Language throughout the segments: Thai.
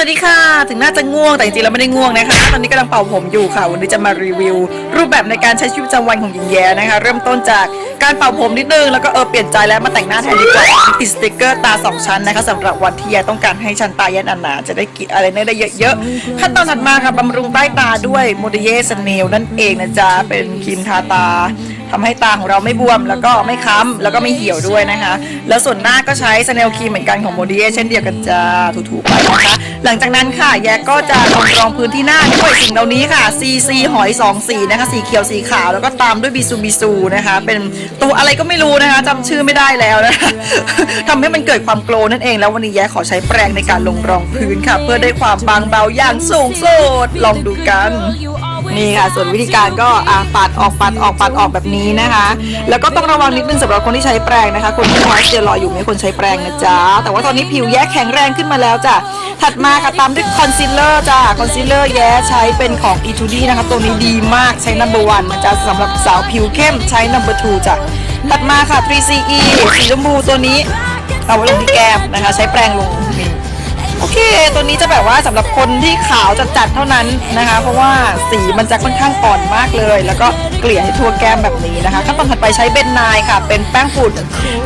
วัสดีค่ะ ถึงน่าจะง่วงแต่จริงๆแล้วไม่ได้ง่วงนะคะ ตอนนี้กำลังเป่าผมอยู่ค่ะ วันนี้จะมารีวิว รูปแบบในการใช้ชีวิตประจำวันของหญิงแย้นะคะ เริ่มต้นจากการเป่าผมนิดนึง แล้วก็เออเปลี่ยนใจแล้วมาแต่งหน้าแทนดีกว่าติดสติกเกอร์ตาสองชั้นนะคะสำหรับวันที่แย้ต้องการให้ชั้นตาแย้หนาๆจะได้กินอะไรเน่ได้เยอะๆ ขั้นตอนถัดมาค่ะบำรุงใต้ตาด้วยโมเดเยสเนลนั่นเองนะจ๊ะเป็นครีมทาตา ทำให้ตาของเราไม่บวม แล้วก็ไม่ค้ำแล้วก็ไม่เหี่ยวด้วยนะคะ แล้วส่วนหน้าก็ใช้สเนลครีมเหมือนกันของโมดีเอเช่นเดียวกันจ้าถูๆไปนะคะหลังจากนั้นค่ะแยกก็จะลงรองพื้นที่หน้าด้วยสิ่งเหล่านี้ค่ะ CC หอย2สีนะคะสีเขียวสีขาวแล้วก็ตามด้วยบิซูบิซูนะคะ เป็นตัวอะไรก็ไม่รู้นะคะจำชื่อไม่ได้แล้วนะคะทำให้มันเกิดความโกลนั่นเอง แล้ววันนี้แยกขอใช้แปรงในการลงรองพื้นค่ะ เพื่อได้ความบางเบาอย่างสูงสุดลองดูกัน นี่ค่ะ ส่วนวิธีการก็อะปัดออกปัดออกปัดออกแบบนี้นะคะ แล้วก็ต้องระวังนิดนึงสำหรับคนที่ใช้แปรงนะคะ คนที่มอยส์เจอรอยอยู่ไม่ควรใช้แปรงนะจ๊ะ แต่ว่าตอนนี้ผิวแย้แข็งแรงขึ้นมาแล้วจ้ะ ถัดมาค่ะตามด้วยคอนซีลเลอร์จ้ะ คอนซีลเลอร์แย้ใช้เป็นของ e 2 d นะคะ ตัวนี้ดีมากใช้ number one นะจ๊ะสำหรับสาวผิวเข้มใช้ number two จ้ะ ถัดมาค่ะ 3CE สีชมพูตัวนี้เอาไว้ลงที่แก้มนะคะ ใช้แปรงลงนี่ โอเค ตัวนี้จะแบบว่าสำหรับคนที่ขาวจัดๆเท่านั้นนะคะ เพราะว่าสีมันจะค่อนข้างอ่อนมากเลย แล้วก็เกลี่ยให้ทั่วแก้มแบบนี้นะคะขั้นตอนถัดไปใช้เบนไนายค่ะ เป็นแป้งฝุ่น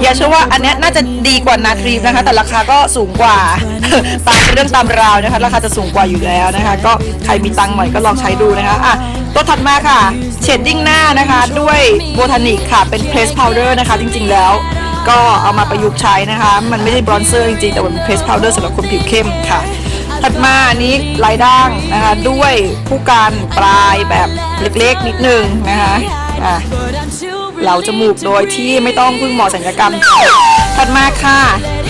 อย่าเชื่อว่าอันนี้น่าจะดีกว่านาทรีมนะคะ แต่ราคาก็สูงกว่าตามเรื่องตามราวนะคะ ราคาจะสูงกว่าอยู่แล้วนะคะ ก็ใครมีตังค์หน่อยก็ลองใช้ดูนะคะอะตัวถัดมาค่ะเชดดิ้งหน้านะคะ ด้วยโบทานิกค่ะเป็นเพรสพาวเดอร์นะคะ จริงๆแล้ว ก็เอามาประยุกต์ใช้นะคะ มันไม่ใช่บรอนเซอร์จริงๆ แต่มันเป็นเพรสพาวเดอร์สำหรับคนผิวเข้มค่ะ ถัดมาอันนี้ลายด่างนะคะ ด้วยผู้การปลายแบบเล็กๆนิดนึงนะคะอะเราจมูกโดยที่ไม่ต้องพึ่งหมอศัลยกรรม ถัดมาค่ะ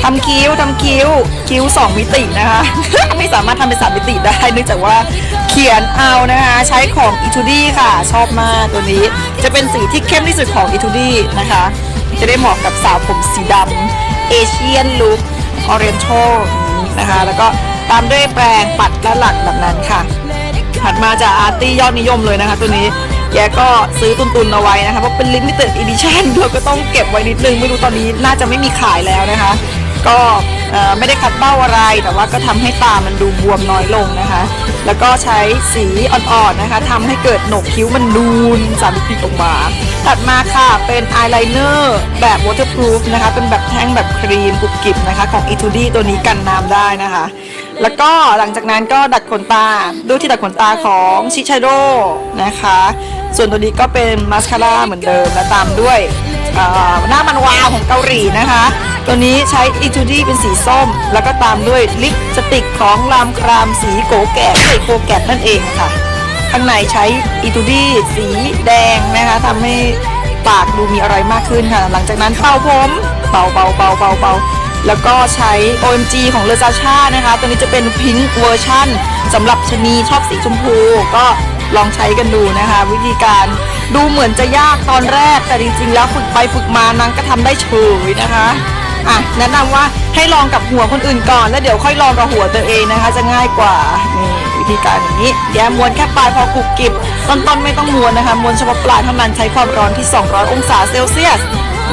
ทำคิ้วทำคิ้วคิ้ว 2 มิตินะคะ ไม่สามารถทำเป็น3มิติได้เนื่องจากว่าเขียนเอานะคะ ใช้ของ e t u d i ค่ะ ชอบมากตัวนี้ จะเป็นสีที่เข้มที่สุดของ e t u d i นะคะ จะได้เหมาะกับสาวผมสีดำเอเชียนลุคออเรนทัลนะคะ แล้วก็ตามด้วยแปรงปัดและหลักแบบนั้นค่ะ ถัดมาจากอาร์ตี้ยอดนิยมเลยนะคะ ตัวนี้แกก็ซื้อตุนๆเอาไว้นะคะ เพราะเป็นลิมิเต็ดอีดิชั่นเราก็ต้องเก็บไว้นิดนึง ไม่รู้ตอนนี้น่าจะไม่มีขายแล้วนะคะ ก็ไม่ได้ขัดเบ้าอะไร แต่ว่าก็ทำให้ตามันดูบวมน้อยลงนะคะ แล้วก็ใช้สีอ่อนๆนะคะทำให้เกิดโหนกคิ้วมันนูนสามมิติออกมาถัดมาค่ะเป็นอายไลเนอร์แบบ waterproof นะคะ เป็นแบบแท่งแบบครีมกรุบกริบนะคะ ของ e t u d i ตัวนี้กันน้ำได้นะคะ แล้วก็หลังจากนั้นก็ดัดขนตาด้วยที่ดัดขนตาของชิชาโดนะคะ ส่วนตัวนี้ก็เป็นมาสคาร่าเหมือนเดิมและตามด้วย หน้ามันวาวของเกาหลีนะคะ ตัวนี้ใช้อีทูดี้เป็นสีส้ม แล้วก็ตามด้วยลิปสติกของลามครามสีโกแกะใส่โกแกะนั่นเองค่ะ ข้างในใช้อีทูดี้สีแดงนะคะทำให้ปากดูมีอะไรมากขึ้นค่ะ หลังจากนั้นเป่าผมเป่าเป่าเป่าเป่าเป่าแล้วก็ใช้ OMG ของเลซาชานะคะ ตัวนี้จะเป็นพิงค์เวอร์ชั่นสำหรับชะนีชอบสีชมพูก็ ลองใช้กันดูนะคะ วิธีการดูเหมือนจะยากตอนแรก แต่จริงๆ แล้วฝึกไปฝึกมานางก็ทำได้เฉยนะคะอะแนะนำว่าให้ลองกับหัวคนอื่นก่อน แล้วเดี๋ยวค่อยลองกับหัวตัวเองนะคะ จะง่ายกว่านี่วิธีการอย่างนี้แย้มม้วนแค่ปลายพอกรุบกริบต้นๆไม่ต้องม้วนนะคะม้วนเฉพาะปลายเท่านั้นใช้ความร้อนที่ 200 องศาเซลเซียส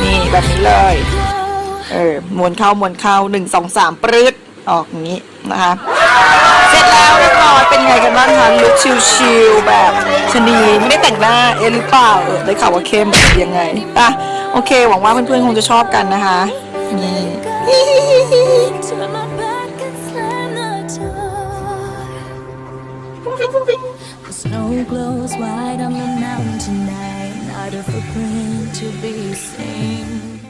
นี่แบบนี้เลยเออม้วนเข้าม้วนเข้าหนึ่งสองสามปรืด ออกนี้นะคะ เสร็จแล้วเรียบร้อยเป็นไงกันบ้างคะลุคชิลๆแบบชนีไม่ได้แต่งหน้าเอะหรือเปล่าเออได้ข่าวว่าเข้มยังไงอะโอเค หวังว่าเพื่อนๆคงจะชอบกันนะคะนี่ snow glows white on the mountain tonight, not a footprint to be seen.